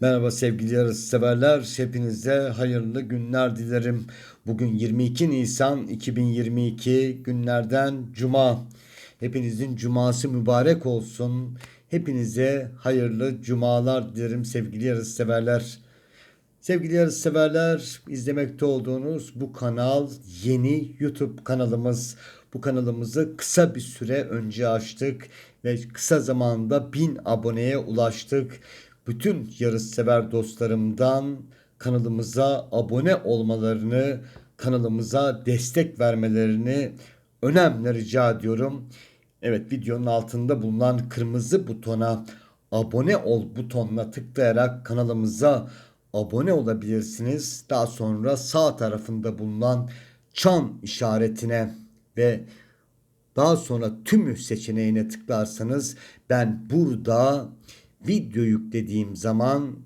Merhaba sevgili yarış severler. Hepinize hayırlı günler dilerim. Bugün 22 Nisan 2022 günlerden cuma. Hepinizin cuması mübarek olsun. Hepinize hayırlı cumalar dilerim sevgili yarış severler. Sevgili yarış severler, izlemekte olduğunuz bu kanal yeni YouTube kanalımız. Bu kanalımızı kısa bir süre önce açtık ve kısa zamanda 1000 aboneye ulaştık. Bütün yarış sever dostlarımdan kanalımıza abone olmalarını, kanalımıza destek vermelerini önemli rica ediyorum. Evet videonun altında bulunan kırmızı butona abone ol butonuna tıklayarak kanalımıza abone olabilirsiniz. Daha sonra sağ tarafında bulunan çan işaretine ve daha sonra tümü seçeneğine tıklarsanız ben burada video yüklediğim zaman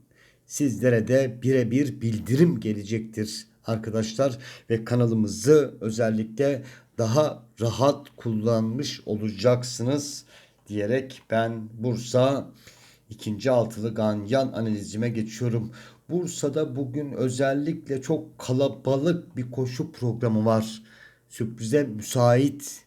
sizlere de birebir bildirim gelecektir arkadaşlar ve kanalımızı özellikle daha rahat kullanmış olacaksınız diyerek ben Bursa ikinci altılı ganyan analizime geçiyorum. Bursa'da bugün özellikle çok kalabalık bir koşu programı var. Sürprize müsait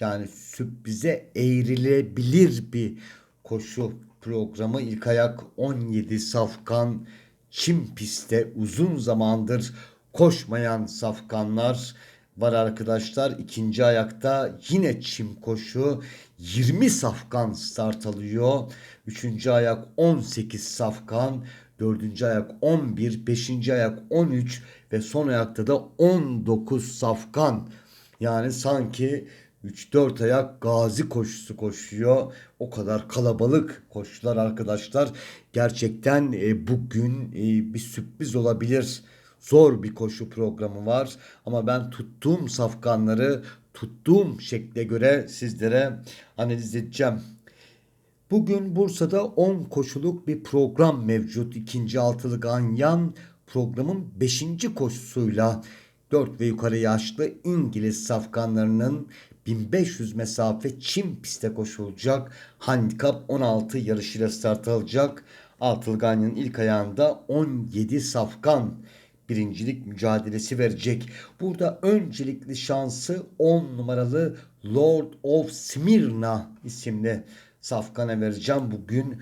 yani sürprize eğrilebilir bir koşu programı. İlk ayak 17 safkan çim pistte uzun zamandır koşmayan safkanlar var arkadaşlar. İkinci ayakta yine çim koşu 20 safkan start alıyor. Üçüncü ayak 18 safkan. Dördüncü ayak 11, beşinci ayak 13 ve son ayakta da 19 safkan. Yani sanki 3-4 ayak gazi koşusu koşuyor. O kadar kalabalık koşular arkadaşlar. Gerçekten e, bugün e, bir sürpriz olabilir. Zor bir koşu programı var. Ama ben tuttuğum safkanları tuttuğum şekle göre sizlere analiz edeceğim. Bugün Bursa'da 10 koşuluk bir program mevcut. İkinci altılı ganyan programın 5. koşusuyla 4 ve yukarı yaşlı İngiliz safkanlarının 1500 mesafe çim piste koşulacak. Handikap 16 yarışıyla start alacak. Altılı Ganyan'ın ilk ayağında 17 safkan birincilik mücadelesi verecek. Burada öncelikli şansı 10 numaralı Lord of Smyrna isimli safkana vereceğim. Bugün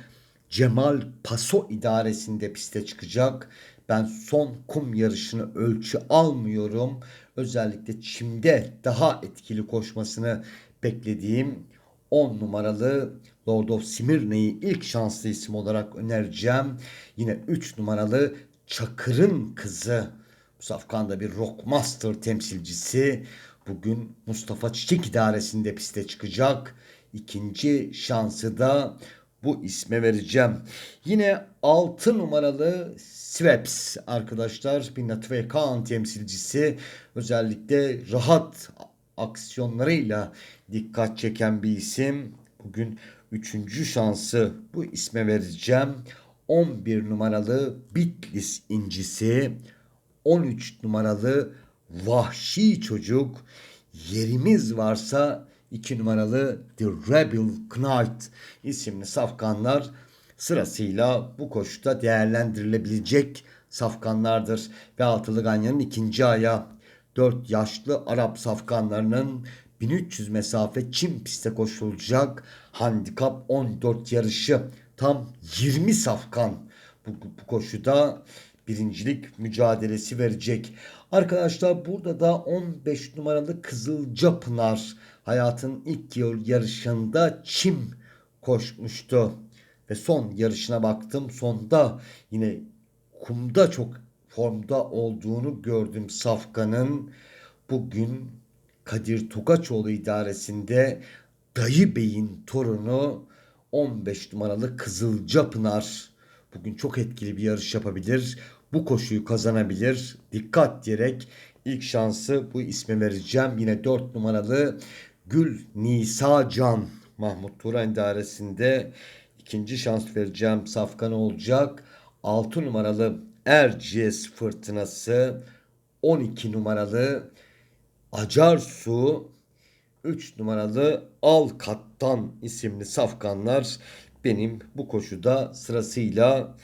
Cemal Paso idaresinde piste çıkacak. Ben son kum yarışını ölçü almıyorum. Özellikle çimde daha etkili koşmasını beklediğim 10 numaralı Lord of Smyrna'yı ilk şanslı isim olarak önereceğim. Yine 3 numaralı Çakır'ın kızı. Bu safkanda bir Rockmaster temsilcisi. Bugün Mustafa Çiçek idaresinde piste çıkacak. İkinci şansı da bu isme vereceğim. Yine 6 numaralı Sweps arkadaşlar. Binnat ve Kaan temsilcisi. Özellikle rahat aksiyonlarıyla dikkat çeken bir isim. Bugün üçüncü şansı bu isme vereceğim. 11 numaralı Bitlis incisi. 13 numaralı Vahşi Çocuk. Yerimiz varsa 2 numaralı The Rebel Knight isimli safkanlar sırasıyla bu koşuda değerlendirilebilecek safkanlardır. Ve altılı ganyanın ikinci aya 4 yaşlı Arap safkanlarının 1300 mesafe çim piste koşulacak handikap 14 yarışı tam 20 safkan bu, bu koşuda birincilik mücadelesi verecek. Arkadaşlar burada da 15 numaralı Kızılca Pınar hayatın ilk yarışında çim koşmuştu. Ve son yarışına baktım. Sonda yine kumda çok formda olduğunu gördüm Safkan'ın. Bugün Kadir Tokaçoğlu idaresinde Dayı Bey'in torunu 15 numaralı Kızılca Pınar. Bugün çok etkili bir yarış yapabilir. Bu koşuyu kazanabilir. Dikkat diyerek ilk şansı bu isme vereceğim. Yine 4 numaralı Gül Nisa Can Mahmut Turan idaresinde ikinci şans vereceğim. Safkan olacak. 6 numaralı Erciyes Fırtınası 12 numaralı Acar Su 3 numaralı Al Kattan isimli safkanlar benim bu koşuda sırasıyla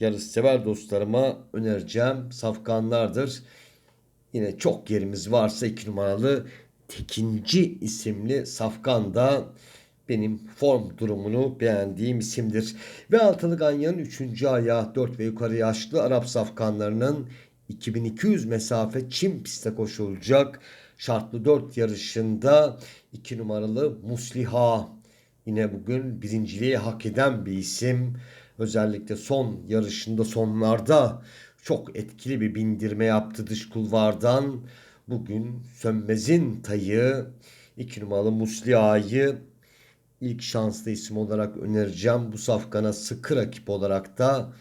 yarışsever dostlarıma önereceğim safkanlardır. Yine çok yerimiz varsa 2 numaralı Tekinci isimli safkan da benim form durumunu beğendiğim isimdir. Ve altılı ganyanın 3. ayağı 4 ve yukarı yaşlı Arap safkanlarının 2200 mesafe çim piste koşulacak. Şartlı 4 yarışında 2 numaralı Musliha yine bugün birinciliği hak eden bir isim. Özellikle son yarışında sonlarda çok etkili bir bindirme yaptı dış kulvardan. Bugün Sönmez'in tayı 2 numaralı Musliha'yı ilk şanslı isim olarak önereceğim. Bu safkana sıkı rakip olarak da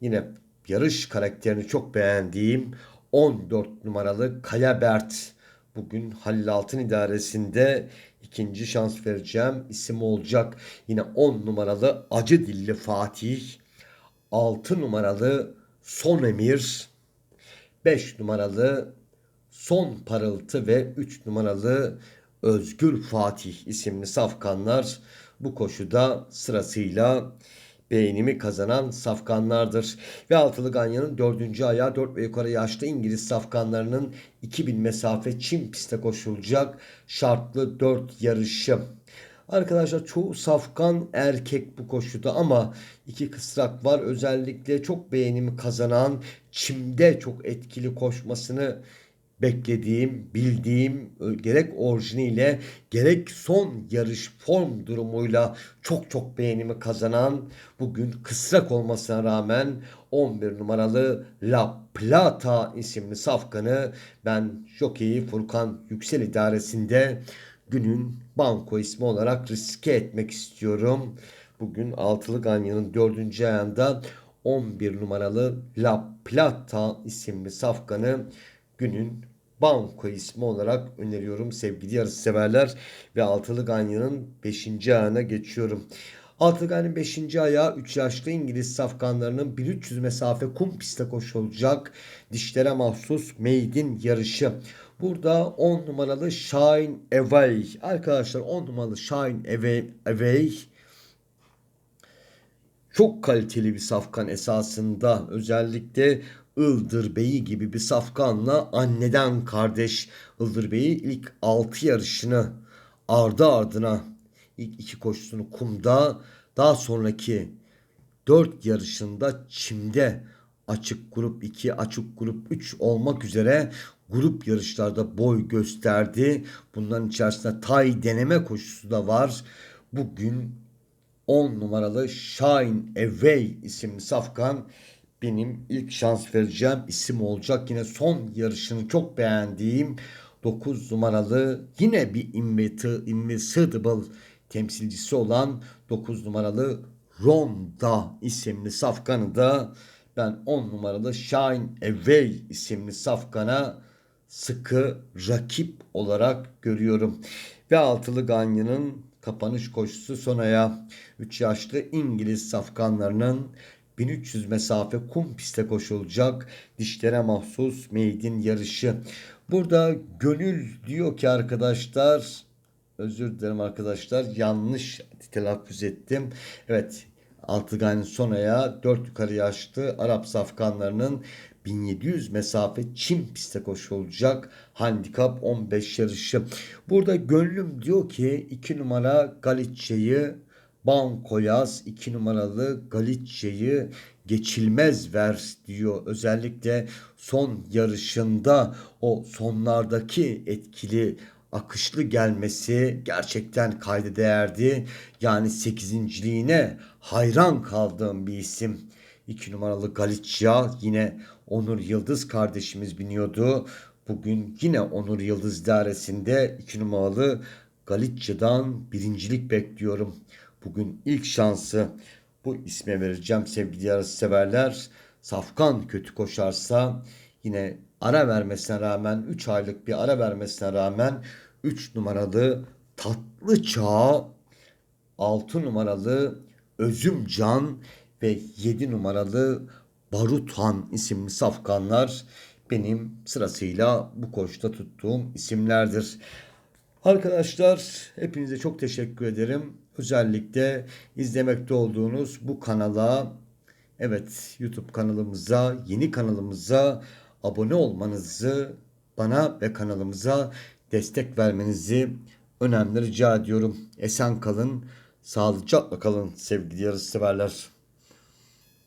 yine yarış karakterini çok beğendiğim 14 numaralı Kaya Bert bugün Halil Altın idaresinde ikinci şans vereceğim isim olacak. Yine 10 numaralı Acı Dilli Fatih, 6 numaralı Son Emir, 5 numaralı Son Parıltı ve 3 numaralı Özgür Fatih isimli safkanlar bu koşuda sırasıyla beğenimi kazanan safkanlardır. Ve altılı ganyanın dördüncü ayağı 4 ve yukarı yaşlı İngiliz safkanlarının 2000 mesafe Çin piste koşulacak şartlı 4 yarışı. Arkadaşlar çoğu safkan erkek bu koşuda ama iki kısrak var. Özellikle çok beğenimi kazanan çimde çok etkili koşmasını beklediğim, bildiğim gerek orijiniyle gerek son yarış form durumuyla çok çok beğenimi kazanan bugün kısrak olmasına rağmen 11 numaralı La Plata isimli safkanı ben Jockey Furkan Yüksel idaresinde günün banko ismi olarak riske etmek istiyorum. Bugün altılı ganyanın dördüncü ayında 11 numaralı La Plata isimli safkanı günün banko ismi olarak öneriyorum sevgili yarış severler ve altılı ganyanın 5. ayağına geçiyorum. Altılı ganyanın 5. ayağı 3 yaşlı İngiliz safkanlarının 1300 mesafe kum piste koşulacak dişlere mahsus meydin yarışı. Burada 10 numaralı Shine Away. Arkadaşlar 10 numaralı Shine Away, Away çok kaliteli bir safkan esasında. Özellikle Ildır Bey'i gibi bir safkanla anneden kardeş Ildır Bey'i ilk 6 yarışını ardı ardına ilk iki koşusunu kumda daha sonraki 4 yarışında çimde açık grup 2, açık grup 3 olmak üzere grup yarışlarda boy gösterdi. Bunların içerisinde tay deneme koşusu da var. Bugün 10 numaralı Shine Away isimli safkan benim ilk şans vereceğim isim olacak. Yine son yarışını çok beğendiğim 9 numaralı yine bir Invincible temsilcisi olan 9 numaralı Ronda isimli safkanı da ben 10 numaralı Shine Away isimli safkana sıkı rakip olarak görüyorum. Ve altılı Ganyan'ın kapanış koşusu sonaya 3 yaşlı İngiliz safkanlarının 1300 mesafe kum piste koşulacak dişlere mahsus meydin yarışı. Burada gönül diyor ki arkadaşlar özür dilerim arkadaşlar yanlış telaffuz ettim. Evet Altıgay'ın sonaya 4 yukarı yaşlı Arap safkanlarının 1700 mesafe Çin piste koşulacak handikap 15 yarışı. Burada gönlüm diyor ki 2 numara Galicia'yı Bankoyaz 2 numaralı Galicia'yı geçilmez ver diyor. Özellikle son yarışında o sonlardaki etkili akışlı gelmesi gerçekten kayda değerdi. Yani sekizinciliğine hayran kaldığım bir isim. 2 numaralı Galicia yine Onur Yıldız kardeşimiz biniyordu. Bugün yine Onur Yıldız idaresinde 2 numaralı Galicia'dan birincilik bekliyorum. Bugün ilk şansı bu isme vereceğim sevgili yarış severler. Safkan kötü koşarsa yine ara vermesine rağmen 3 aylık bir ara vermesine rağmen 3 numaralı Tatlı Çağ 6 numaralı Özümcan ve 7 numaralı Barutan isimli safkanlar benim sırasıyla bu koşta tuttuğum isimlerdir. Arkadaşlar hepinize çok teşekkür ederim. Özellikle izlemekte olduğunuz bu kanala Evet YouTube kanalımıza, yeni kanalımıza abone olmanızı, bana ve kanalımıza destek vermenizi önemli rica ediyorum. Esen kalın, sağlıcakla kalın sevgili yarışseverler.